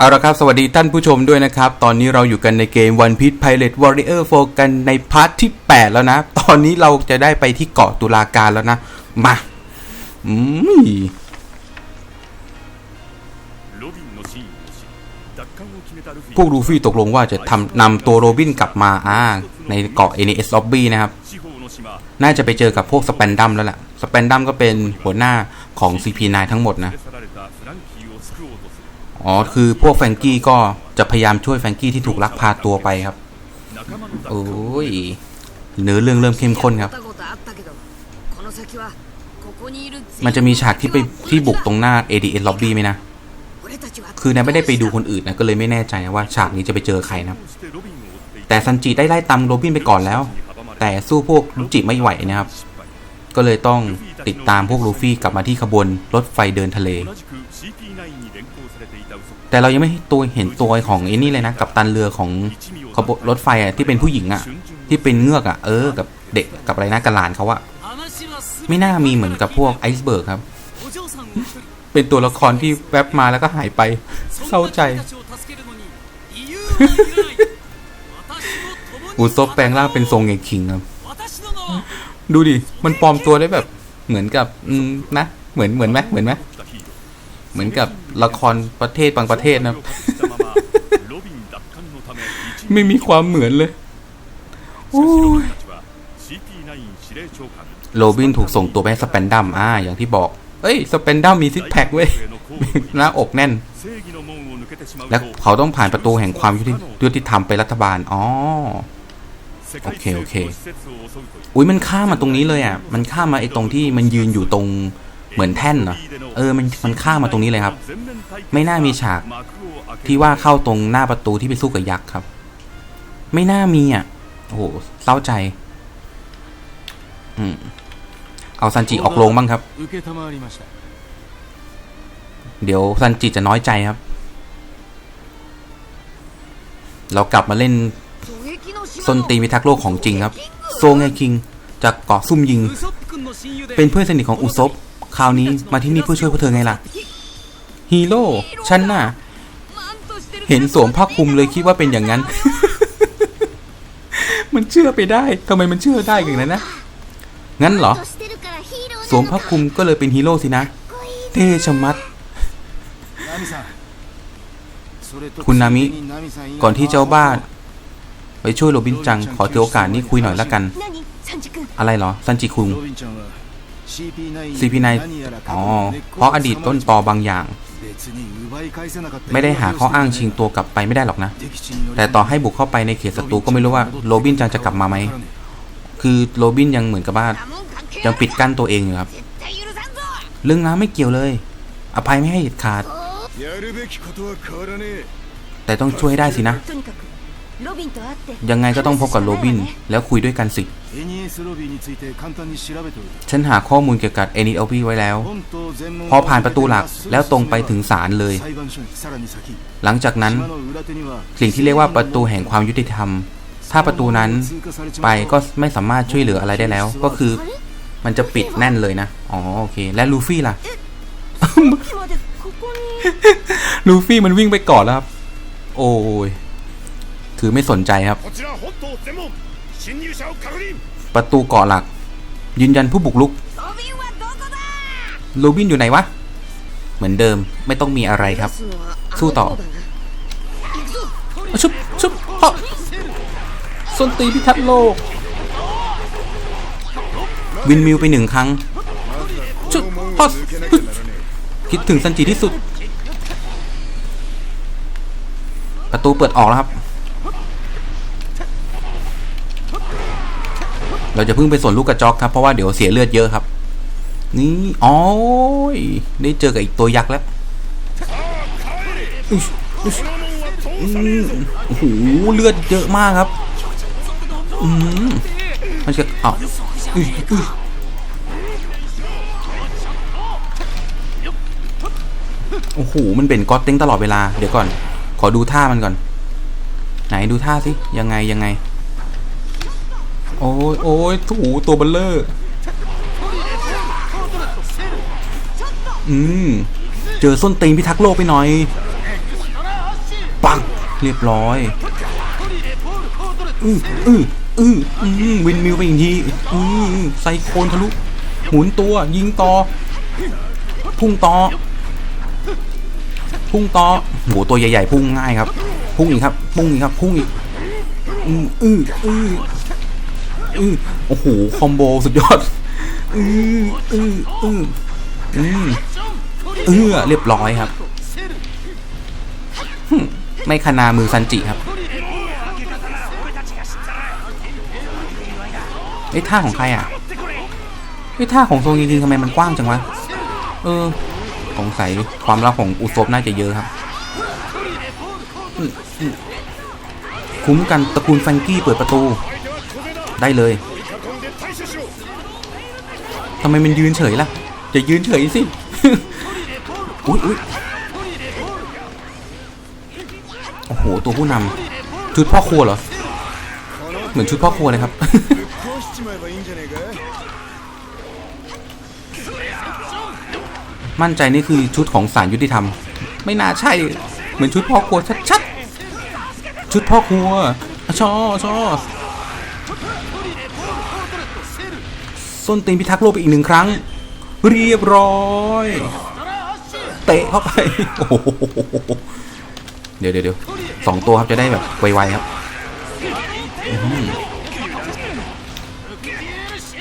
เอาละครับ สวัสดีท่านผู้ชมด้วยนะครับ ตอนนี้เราอยู่กันในเกม One Piece Pirate Warrior 4 กันในพาร์ทที่ 8 แล้วนะ ตอนนี้เราจะได้ไปที่เกาะตุลาการแล้วนะ มาอืมพวกลูฟี่ตกลงว่าจะทำนำตัวโรบินกลับมาอ่าในเกาะ NES Lobby นะครับ น่าจะไปเจอกับพวกสเปนดัมแล้วล่ะสเปนดัมก็เป็นหัวหน้าของ CP9 ทั้งหมดนะ อ๋อคือพวกแฟงกี้ก็จะพยายามช่วยแฟงกี้ที่ถูกลักพาตัวไปครับ โอ้ยเนื้อเรื่องเริ่มเข้มข้นครับ มันจะมีฉากที่ไปที่บุกตรงหน้า ADN Lobby ไหมนะ คือนายไม่ได้ไปดูคนอื่นนะก็เลยไม่แน่ใจนะว่าฉากนี้จะไปเจอใครนะแต่ซันจิได้ไล่ตามโรบินไปก่อนแล้ว แต่สู้พวกลูจิไม่ไหวนะครับ ก็เลยต้องติดตามพวกลูฟี่กลับมาที่ขบวนรถไฟเดินทะเล แต่เรายังไม่ตัวเห็นตัวของไอ้นี่เลยนะ กับตันเรือของขบรถไฟที่เป็นผู้หญิงอะ ที่เป็นเงือกอะเออ กับเด็กกับอะไรนะกับหลานเขาอะไม่น่ามีเหมือนกับพวกไอซ์เบิร์กครับ เป็นตัวละครที่แวบมาแล้วก็หายไปเศร้าใจ อุซบแปลงร่างเป็นทรงเอยคิงครับ ดูดิ มันปลอมตัวได้แบบเหมือนกับนะ เหมือนเหมือนไหมเหมือนไหม เหมือนกับละครประเทศบางประเทศนะ ไม่มีความเหมือนเลยโอ้ยโรบินถูกส่งตัวไปสแปนดัมอ่า อย่างที่บอก เอ้ย สแปนดัมมีซิทแพคเว้ย หน้าอกแน่น และเขาต้องผ่านประตูแห่งความยุติธรรมไปรัฐบาล อ๋อ โอเค โอเค อุ้ยมันข้ามาตรงนี้เลยอะ มันข้ามาไอ้ตรงที่มันยืนอยู่ตรง เหมือนแท่นเนระเออมันมันข้ามาตรงนี้เลยครับ ไม่น่ามีฉาก ที่ว่าเข้าตรงหน้าประตูที่ไปสู้กับยักษ์ครับ ไม่น่ามีอะโอ้โหเศร้าใจ อืมเอาซันจิออกโรงบ้างครับ เดี๋ยวซันจิจะน้อยใจครับ เรากลับมาเล่นซนตีมิทักโลกของจริงครับ โซงไงคิงจากเกาะซุ่มยิง เป็นเพื่อนสนิทของอุซบ คราวนี้มาที่นี่เพื่อช่วยพวกเธอไงล่ะ ฮีโร่ ฉันน่ะ เห็นสวมผ้าคลุมเลยคิดว่าเป็นอย่างนั้น มันเชื่อไปได้ทำไมมันเชื่อได้อย่างนั้นนะ งั้นเหรอ สวมผ้าคลุมก็เลยเป็นฮีโร่สินะ เท่ชะมัด คุณนามิ ก่อนที่เจ้าบ้านไปช่วยโรบินจัง ขอถือโอกาสนี้คุยหน่อยละกัน อะไรเหรอ ซันจิคุง CP9 อ๋อ เพราะอดีตต้นตอบางอย่าง ไม่ได้หาข้ออ้างชิงตัวกลับไปไม่ได้หรอกนะ แต่ต่อให้บุกเข้าไปในเขตศัตรูก็ไม่รู้ว่าโรบินจังจะกลับมาไหม คือโรบินยังเหมือนกับว่ายังปิดกั้นตัวเองอยู่ครับ เรื่องน้ำไม่เกี่ยวเลย อภัยไม่ให้ขาด แต่ต้องช่วยให้ได้สินะ ยังไงก็ต้องพบกับโรบิน แล้วคุยด้วยกันสิ ฉันหาข้อมูลเกี่ยวกับเอนิเอลพีไว้แล้ว พอผ่านประตูหลักแล้วตรงไปถึงศาลเลย หลังจากนั้น สิ่งที่เรียกว่าประตูแห่งความยุติธรรม ถ้าประตูนั้นไปก็ไม่สามารถช่วยเหลืออะไรได้แล้ว ก็คือ มันจะปิดแน่นเลยนะ อ๋อโอเค และลูฟี่ล่ะ ลูฟี่มันวิ่งไปก่อนแล้วครับ โอ้ย คือไม่สนใจครับ ประตูเกาะหลัก ยืนยันผู้บุกลุกลูบินอยู่ไหนวะ เหมือนเดิมไม่ต้องมีอะไรครับ สู้ต่อชุบชุบเาะส้นตีพิทัศษ์โลก วินมิวไปหนึ่งครั้งชุดฮอสคิดถึงสันจิที่สุด ประตูเปิดออกแล้วครับ เราจะเพิ่งไปส่วนลูกกระจอกครับ เพราะว่าเดี๋ยวเสียเลือดเยอะครับ นี่อ๋อยได้เจอกับอีกตัวยักษ์แล้วโอ้โหเลือดเยอะมากครับอืมมันจะอ้าวโอ้โห มันเป็นก๊อตเต็งตลอดเวลา เดี๋ยวก่อน ขอดูท่ามันก่อน ไหนดูท่าสิ ยังไงยังไง โอ้ยโอ้ยถูตัวเบลเลอร์อืม เจอส้นตีนพิทักษ์โลกไปหน่อย ปัง เรียบร้อย อืออืออืออือวินมิวไปอีกทีอือไซโคนทะลุ หมุนตัว ยิงต่อ พุ่งต่อ พุ่งต่อโหตัวใหญ่ๆ พุ่งง่ายครับ พุ่งอีกครับ พุ่งอีกครับ พุ่งอีก อืออือ อืออือโอ้โห คอมโบสุดยอด อืออืออืออือเออเรียบร้อยครับหึไม่ขนามือซันจิครับไอ้ท่าของใครอะไอ้ท่าของโซงจริงๆทำไมมันกว้างจังวะ เออ สงสัยความลับของอุซบน่าจะเยอะครับ คุ้มกันตระกูลแฟรงกี้เปิดประตู ได้เลยทำไมมันยืนเฉยล่ะจะยืนเฉยสิอุ้ยอุ้ยโอ้โห ตัวผู้นำชุดพ่อครัวเหรอ เหมือนชุดพ่อครัวเลยครับ มั่นใจนี่คือชุดของสารยุติธรรม ไม่น่าใช่ เหมือนชุดพ่อครัวชัดๆ ชุดพ่อครัวชอชอ ส้นตีนพิทักษ์โลกไปอีกหนึ่งครั้ง เรียบร้อย เตะเข้าไปโอ้โหเดี๋ยวเดี๋ยวสองตัวครับจะได้แบบไวๆครับ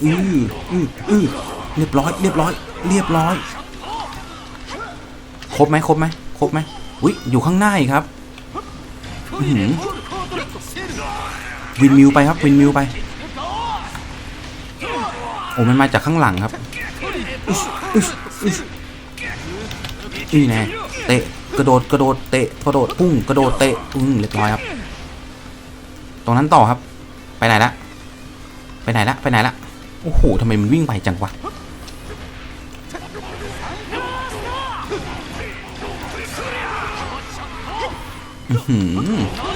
อืออืออือเรียบร้อย เรียบร้อย เรียบร้อย ครบไหมครบไหมครบไหมอุ้ยอยู่ข้างหน้าอีกครับ อือ วินมิวไปครับวินมิวไป โอ้มันมาจากข้างหลังครับนี่แน่เตะกระโดดกระโดดเตะกระโดดพุ่งกระโดดเตะอืมเรียบร้อยครับ ตรงนั้นต่อครับ ไปไหนละไปไหนละไปไหนละโอ้โหทำไมมันวิ่งไปจังวะอือหือ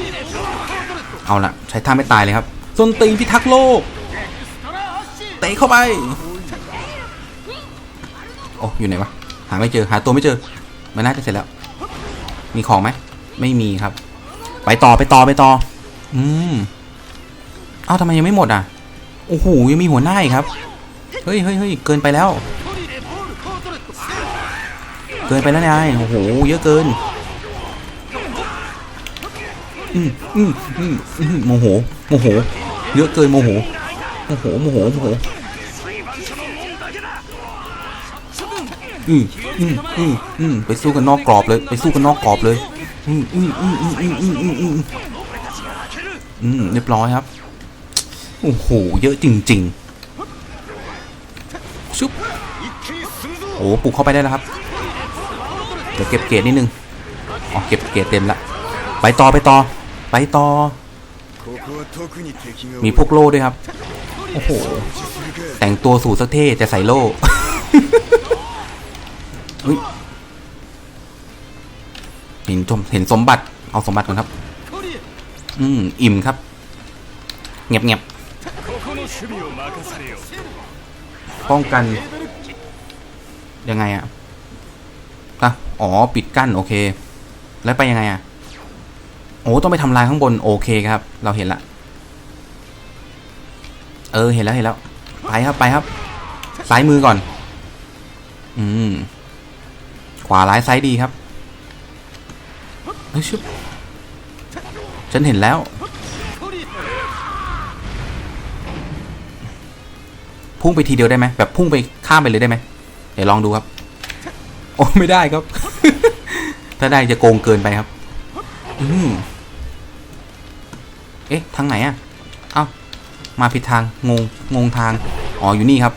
เอาละใช้ท่าไม่ตายเลยครับส้นตีนพิทักษ์โลกเตะเข้าไป โอ้อยู่ไหนวะ หาไม่เจอ หาตัวไม่เจอ มันน่าจะเสร็จแล้ว มีของไหม ไม่มีครับ ไปต่อไปต่อไปต่อ อืม เอ้าทำไมยังไม่หมดอะ โอ้โห ยังมีหัวหน้าอีกครับ เฮ้ยเฮ้ยเฮ้ยเกินไปแล้ว เกินไปแล้วนาย โอ้โห เยอะเกิน อืมอืมอืมอืมโมโหโมโหเยอะเกินโมโหโมโหโมโหโมโหอืมอืมอืมอืมไปสู้กันนอกกรอบเลย ไปสู้กันนอกกรอบเลยอืมอืมอืมอืมอืมอืมอืมอืมอืมเรียบร้อยครับโอ้โหเยอะจริงๆชุบโอ้ปลุกเข้าไปได้แล้วครับเดี๋ยวเก็บเกรดนิดนึงอ๋อเก็บเกรดเต็มละไปต่อไปต่อ ไปต่อ มีพวกโล่ด้วยครับ โอ้โห แต่งตัวสู่สเท่แต่ใส่โล่เห็นชมเห็นสมบัติ เอาสมบัติก่อนครับ อืม อิ่มครับ เงียบเงียบป้องกัน ยังไงอะ่ะอ๋อ ปิดกั้น โอเค แล้วไปยังไงอะ โอ้ต้องไปทำลายข้างบนโอเคครับ เราเห็นละ เออเห็นแล้วเห็นแล้ว ไปครับไปครับ ซ้ายมือก่อน อืม ขวาร้ายซ้ายดีครับเฮ้ยชุบฉันเห็นแล้ว พุ่งไปทีเดียวได้ไหมแบบพุ่งไปข้ามไปเลยได้ไหมเดี๋ยวลองดูครับ โอ้ไม่ได้ครับ ถ้าได้จะโกงเกินไปครับ อืม เอ๊ะทางไหนอะเอ้ามาผิดทางงงงงทางอ๋ออยู่นี่ครับ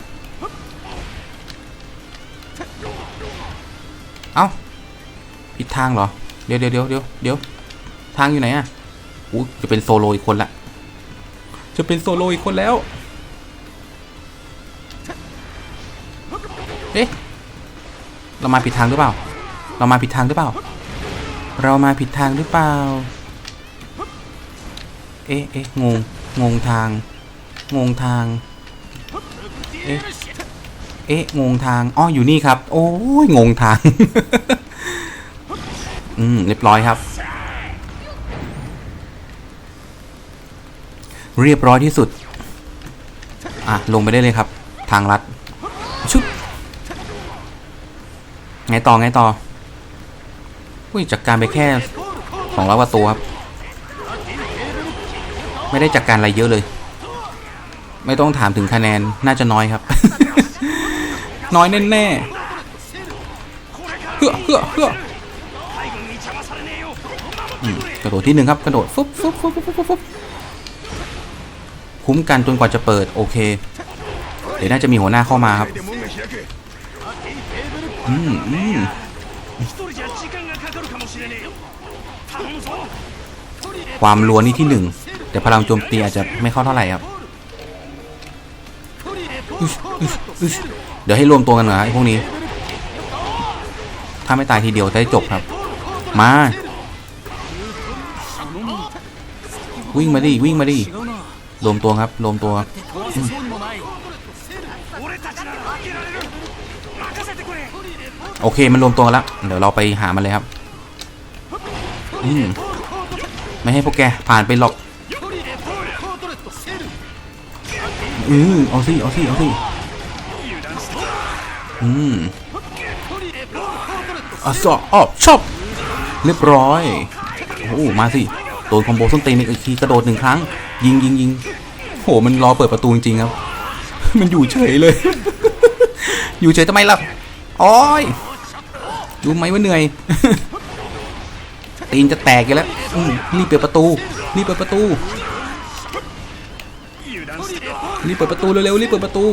เอ้าผิดทางเหรอ เดี๋ยวเดี๋ยวเดี๋ยวเดี๋ยวเดี๋ยวทางอยู่ไหนอะอู้จะเป็นโซโลอีกคนละ จะเป็นโซโลอีกคนแล้ว เอ๊ะ เรามาผิดทางหรือเปล่า เรามาผิดทางหรือเปล่า เรามาผิดทางหรือเปล่า เอ๊ะเอ๊ะงง งงทาง งงทาง เอ๊ะ เอ๊ะ งงทางอ๋ออยู่นี่ครับ โอ้ย งงทาง อืม เรียบร้อยครับ เรียบร้อยที่สุด อะ ลงไปได้เลยครับ ทางลัด ชุบไงต่อ ไงต่อ อุ้ยจัดการไปแค่สองร้อยกว่าตัวครับ ไม่ได้จัดการอะไรเยอะเลย ไม่ต้องถามถึงคะแนนน่าจะน้อยครับ น้อยแน่ๆเฮ้อเฮ้อเฮ้ออืมกระโดดที่หนึ่งครับกระโดดฟึบฟึบฟึบฟึบฟึบฟึบคุ้มกันจนกว่าจะเปิดโอเคเดี๋ยวน่าจะมีหัวหน้าเข้ามาครับอืมอืมความรัวนี่ที่หนึ่ง แต่พลังโจมตีอาจจะไม่เข้าเท่าไหร่ครับเดี๋ยวให้รวมตัวกันหนะไอ้พวกนี้ ถ้าไม่ตายทีเดียวจะได้จบครับ มา วิ่งมาดิวิ่งมาดิรวมตัวครับรวมตัวโอเคมันรวมตัวแล้วเดี๋ยวเราไปหามันเลยครับ อืไม่ให้พวกแกผ่านไปหรอก อืมเอาสิเอาสิเอาสิอืมอะสอบอ๋อชอบเรียบร้อยโอ้มาสิโดนคอมโบส้นตีนอีกทีกระโดดหนึ่งครั้ง ยิงยิงยิงโหมันรอเปิดประตูจริงๆครับ มันอยู่เฉยเลย อยู่เฉยทำไมล่ะอ้อยรู้ไหมว่าเหนื่อย ตีนจะแตกกันแล้วรีบเปิดประตูรีบเปิดประตู รีบเปิดประตูเร็วๆรีบเปิดประตู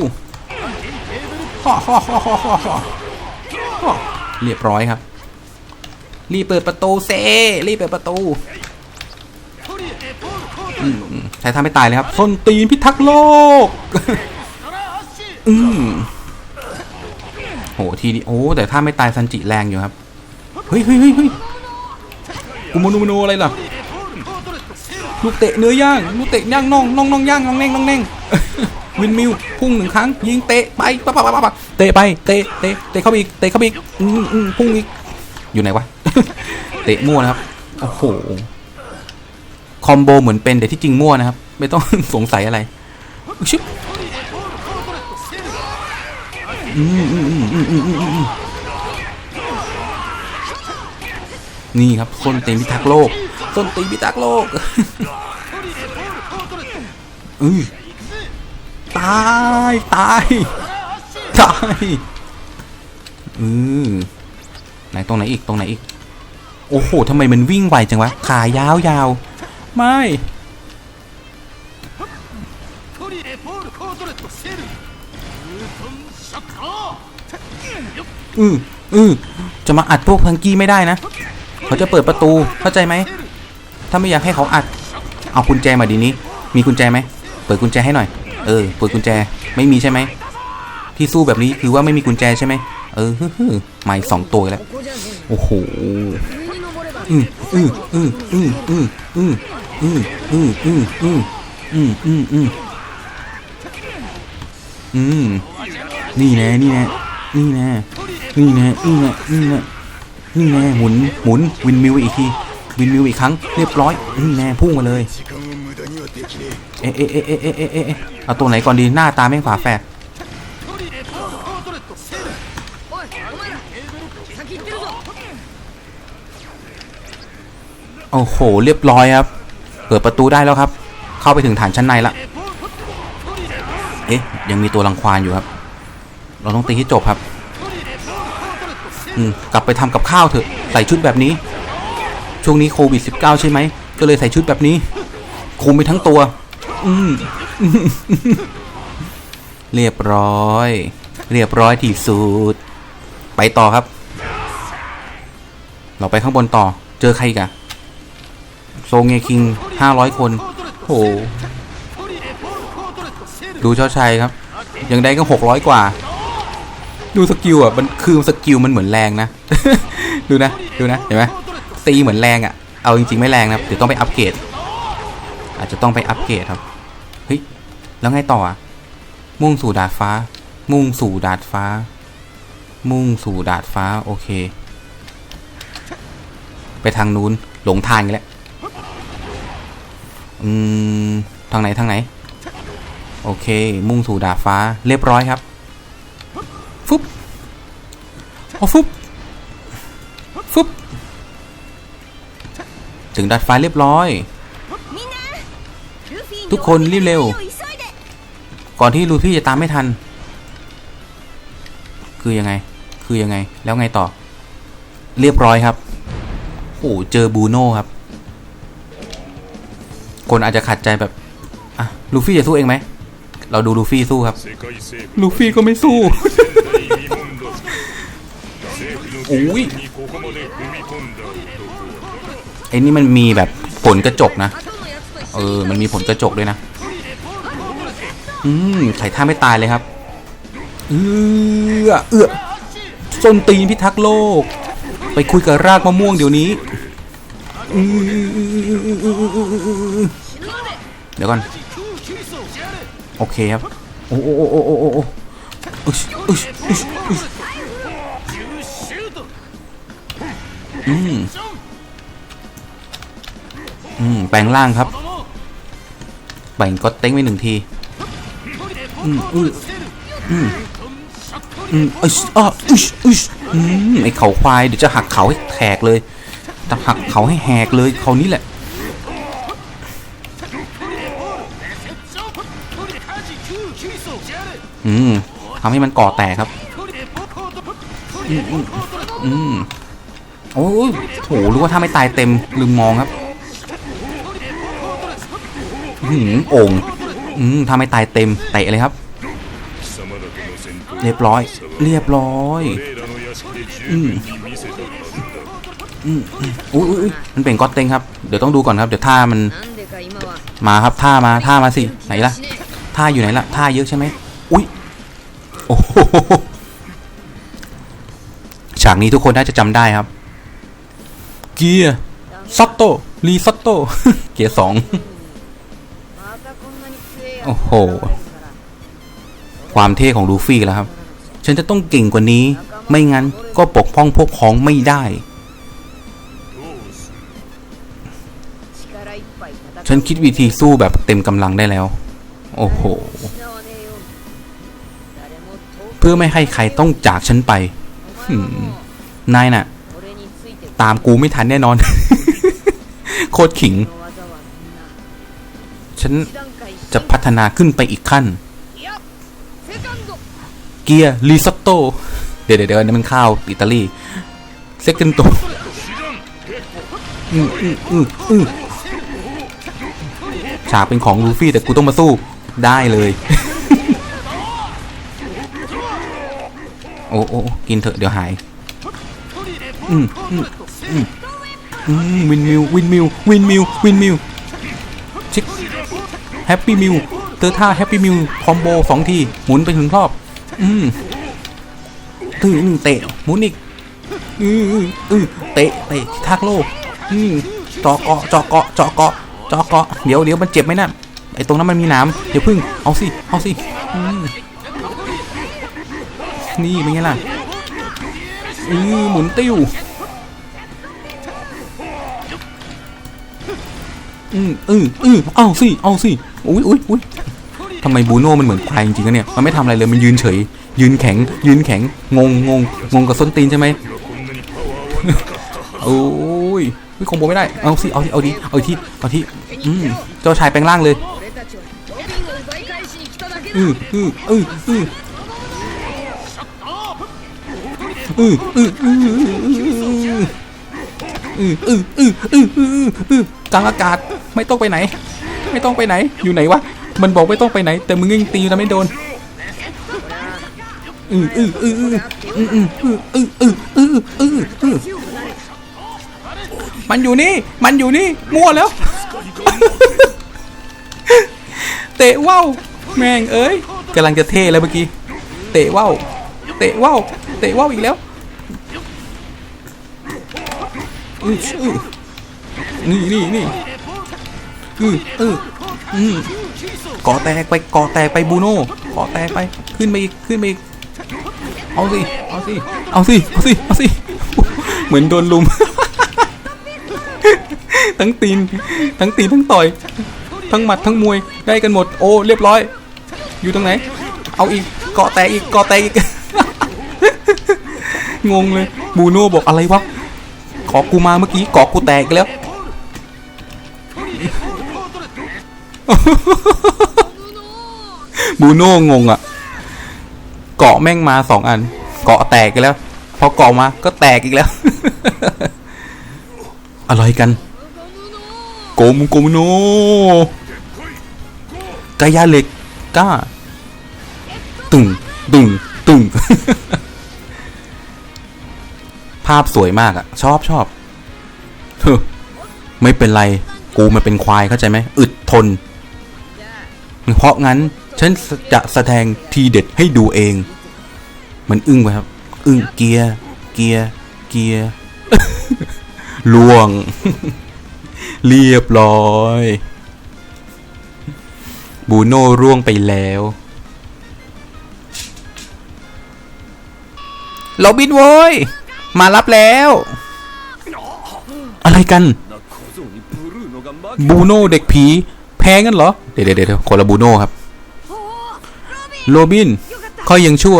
ฮ่อฮ่อฮ่อฮ่อฮ่อเรียบร้อยครับ รีบเปิดประตูเซรีบเปิดประตูอืมใช้ท่าไม่ตายเลยครับส้นตีนพิทักษ์โลก อืมโหทีนี้โอ้แต่ถ้าไม่ตายซันจิแรงอยู่ครับ เฮ้ยเฮ้ยเฮ้ยเฮ้ยกูโมโนโมโนอะไรล่ะ ลูกเตะเนื้อย่าง ลูกเตะย่างน่องน่องน่องย่างน่องแน่งน่องแน่ง วินมิวพุ่งหนึ่งครั้ง ยิงเตะไปปั๊บปั๊บปั๊บปั๊บเตะไปเตะเตะเตะเข้าอีกเตะเข้าอีกพุ่งอีกอยู่ไหนวะเตะมั่วนะครับโอ้โหคอมโบเหมือนเป็นแต่ที่จริงมั่วนะครับ ไม่ต้องสงสัยอะไรชึบนี่ครับส้นตีนพิทักษ์โลกส้นตีนพิทักษ์โลกอือ ตายตายตายอือไหนตรงไหนอีกตรงไหนอีก โอ้โหทำไมมันวิ่งไวจังวะ ขายาวยาวไม่อืออือจะมาอัดพวกพังกี้ไม่ได้นะ เขาจะเปิดประตูเข้าใจไหม ถ้าไม่อยากให้เขาอัด เอากุญแจมาดีนี้ มีกุญแจไหม เปิดกุญแจให้หน่อย เออเปิดกุญแจไม่มีใช่ไหมที่สู้แบบนี้คือว่าไม่มีกุญแจใช่ไหมเออฮึ่มหม่สองตัวแล้วโอ้โหอืออืออืออืออืออืออืออืออืออืออืออืออืออืมนี่นะนี่นะนี่นะนี่นะนี่นะนี่นะนี่แน่หมุนหมุนวินมิวอีกทีวินมิวอีกครั้งเรียบร้อยนี่แน่พุ่งมาเลยเอ๊ะเอ๊ะเอ๊ะเอ๊ะเอ๊ะ เอาตัวไหนก่อนดีหน้าตาไม่ขวาแฝดโอ้โห เรียบร้อยครับ เปิดประตูได้แล้วครับ เข้าไปถึงฐานชั้นในละเอ๊ะ ยังมีตัวรังควานอยู่ครับ เราต้องตีให้จบครับ อืม กลับไปทำกับข้าวเถอะ ใส่ชุดแบบนี้ ช่วงนี้โควิด -19 ใช่ไหม ก็เลยใส่ชุดแบบนี้ คุมไปทั้งตัว อืม เรียบร้อย เรียบร้อยที่สุด ไปต่อครับ เราไปข้างบนต่อ เจอใครกันโซงเงคิงห้าร้อยคนโหดูเจ้าชัยครับอย่างไดก็หกร้อยกว่า ดูสกิลอะ มันคือสกิลมันเหมือนแรงนะ ดูนะ ดูนะ เห็นไหมตีเหมือนแรงอะ เอาจริงๆไม่แรงนะ เดี๋ยวต้องไปอัปเกรด อาจจะต้องไปอัปเกรดครับ แล้วไงต่อมุ่งสู่ดาดฟ้า มุ่งสู่ดาดฟ้า มุ่งสู่ดาดฟ้า โอเค ไปทางนู้นหลงทางกันแล้วอืมทางไหนทางไหน โอเค มุ่งสู่ดาดฟ้า เรียบร้อยครับ ฟุบโอ้ฟุบฟุบถึงดาดฟ้าเรียบร้อย ทุกคนรีบเร็ว ก่อนที่ลูฟี่จะตามไม่ทัน คือยังไง คือยังไง แล้วไงต่อ เรียบร้อยครับโอ้เจอบูโน่ครับ คนอาจจะขัดใจแบบอะลูฟี่จะสู้เองไหม เราดูลูฟี่สู้ครับ ลูฟี่ก็ไม่สู้โอ้ยไอ้นี่มันมีแบบผลกระจกนะ เออ มันมีผลกระจกด้วยนะ อืมไถ่ท่าไม่ตายเลยครับเอือเอือส้นตีนพิทักษ์โลก ไปคุยกับรากมะม่วงเดี๋ยวนี้เดี๋ยวก่อน โอเคครับ โอ้โอ้โอ้โอ้โอ้โอ้อืมอืมแปลงร่างครับแบ่งก็เต็งไปหนึ่งที อืมอืออืมอืมอึชอ้ออึชอึชอืมไอเขาควายเดี๋ยวจะหักเขาให้แหกเลยจะหักเขาให้แหกเลยเขานี้แหละอืมทำให้มันก่อแตกครับ อืมอืมอืมโอ้ยโหรู้ว่าถ้าไม่ตายเต็มลืมมองครับ หืมโอ่งืมทำให้ตายเต็มเตะเลยครับ เรียบร้อย เรียบร้อยอืมอืมอุ้ยมันเป็นก็อตเต็งครับ เดี๋ยวต้องดูก่อนครับ เดี๋ยวท่ามัน มาครับท่ามาท่ามาสิไหนล่ะท่าอยู่ไหนล่ะท่าเยอะใช่ไหมอุ้ยโอ้โหฉากนี้ทุกคนน่าจะจำได้ครับ เกียร์ซัตโตรีซัตโตเกียร์สอง โอ้โห ความเท่ของลูฟี่แล้วครับ ฉันจะต้องเก่งกว่านี้ ไม่งั้นก็ปกป้องพวกพ้องไม่ได้ ฉันคิดวิธีสู้แบบเต็มกำลังได้แล้ว โอ้โห เพื่อไม่ให้ใครต้องจากฉันไป นายน่ะ ตามกูไม่ทันแน่นอน โคตรขิง ฉัน จะพัฒนาขึ้นไปอีกขั้น เกียร์ลีซอตโต เดี๋ยวเดี๋ยวนี่มันข้าวอิตาลีเซกันโตอืออืออืออือฉากเป็นของลูฟี่แต่กูต้องมาสู้ได้เลย โอ้โอ้กินเถอะเดี๋ยวหาย อืมอืมอืมวินมิววินมิววินมิววินมิว แฮปปี้มิวเตอร์ท่าแฮปปี้มิวคอมโบสองทีหมุนไปถึงรอบ อืมถึงหนึ่งเตะหมุนอีกอืออือเตะเตะทักโลกอืมเจาะเกาะเจาะเกาะเจาะเกาะเจาะเกาะเดี๋ยวเดี๋ยวมันเจ็บไหมนะไอ้ตรงนั้นมันมีหนามเดี๋ยวพึ่งเอาสิเอาสิอืมนี่เป็นไงล่ะอือหมุนติ้ว อืออืออืมเอาสิเอาสิอุ้ยอุ้ยอุ้ยทำไมบูโน่มันเหมือนใครจริงๆนเนี่ยมันไม่ทำอะไรเลยมันยืนเฉย ยืนแข็ง ยืนแข็งงงงงงงกับส้นตีนใช่ไหมโอ้ยไม่คงโบไม่ได้เอาสิเอาที่เอาดีเอาที่เอาที่อืมเจ้าชายแปลงร่างเลยอืออืออืออืออืออืออืออืออืออืออืออืออืออือกลางอากาศ ไม่ต้องไปไหน ไม่ต้องไปไหน อยู่ไหนวะ มันบอกไม่ต้องไปไหน แต่มึงยังตีนะไม่โดนอืออืออืออืออืออืออืออืออืออืออือมันอยู่นี่ มันอยู่นี่ มั่วแล้ว เตะว่าวแม่งเอ้ยกำลังจะเท่แล้วเมื่อกี้ เตะว่าวเตะว่าวเตะว่าวอีกแล้วอือนี่นี่นี่ อืออืออืมก่อแตกไปก่อแตกไปบูโน่ก่อแตกไปขึ้นไปอีกขึ้นไปอีกเอาสิเอาสิเอาสิเอาสิเอาสิเหมือนโดนลุม ทั้งตีนทั้งตีนทั้งต่อย ทั้งหมัดทั้งมวยได้กันหมดโอ้เรียบร้อย อยู่ตรงไหน เอาอีกเกาะแตกอีกเกาะแตกอีกงงเลยบูโน่บอกอะไรวะขอกูมาเมื่อกี้เกาะกูแตกอีกแล้ว บูโน่งงอะ เกาะแม่งมาสองอัน เกาะแตกกันแล้ว พอเกาะมาก็แตกอีกแล้ว อะไรกัน โกมโกมโนกายาเหล็กก้า ตึงตึงตึงภาพสวยมากอะชอบชอบไม่เป็นไร กูมันเป็นควายเข้าใจไหมอึดทน เพราะงั้นฉันจะแสดงทีเด็ดให้ดูเอง มันอึ้งไปครับ อึ้งเกียร์ เกียร์ เกียร์ล่วง เรียบร้อย บูโน่ร่วงไปแล้วโรบินโว้ย มารับแล้ว อะไรกัน บูโน่เด็กผี แพ้งั้นเหรอ เดี๋ยวเดี๋ยวโคลาบูโน่ครับ โรบินคอยยังชั่ว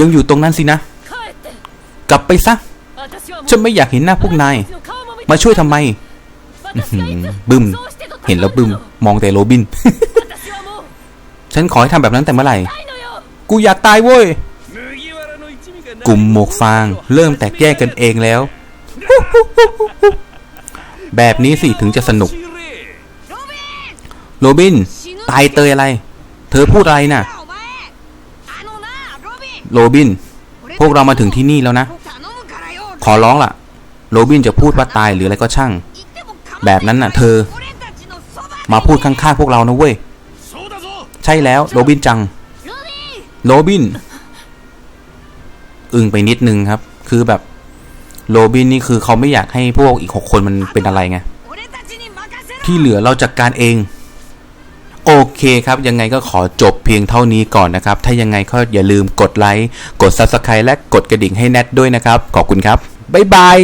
ยังอยู่ตรงนั้นสินะ กลับไปซะ ฉันไม่อยากเห็นหน้าพวกนาย มาช่วยทำไม บึ้ม เห็นแล้วบึ้ม มองแต่โรบิน ฉันขอให้ทำแบบนั้นแต่เมื่อไหร่ กูอยากตายเว้ย กลุ่มหมวกฟาง เริ่มแตกแยกกันเองแล้ว แบบนี้สิถึงจะสนุก โรบิน ตายเตยอะไร เธอพูดอะไรน่ะ โรบิน พวกเรามาถึงที่นี่แล้วนะ ขอร้องล่ะ โรบินจะพูดว่าตายหรืออะไรก็ช่าง แบบนั้นน่ะ เธอ มาพูดข้างๆพวกเรานะเว้ย ใช่แล้ว โรบินจัง โรบิน อึ้งไปนิดนึงครับ คือแบบ โรบินนี่คือเขาไม่อยากให้พวกอีกหกคนมันเป็นอะไรไง ที่เหลือเราจัดกการเอง โอเคครับ ยังไงก็ขอจบเพียงเท่านี้ก่อนนะครับ ถ้ายังไงก็อย่าลืมกดไลค์ กด Subscribe และกดกระดิ่งให้แนทด้วยนะครับ ขอบคุณครับ บ๊ายบาย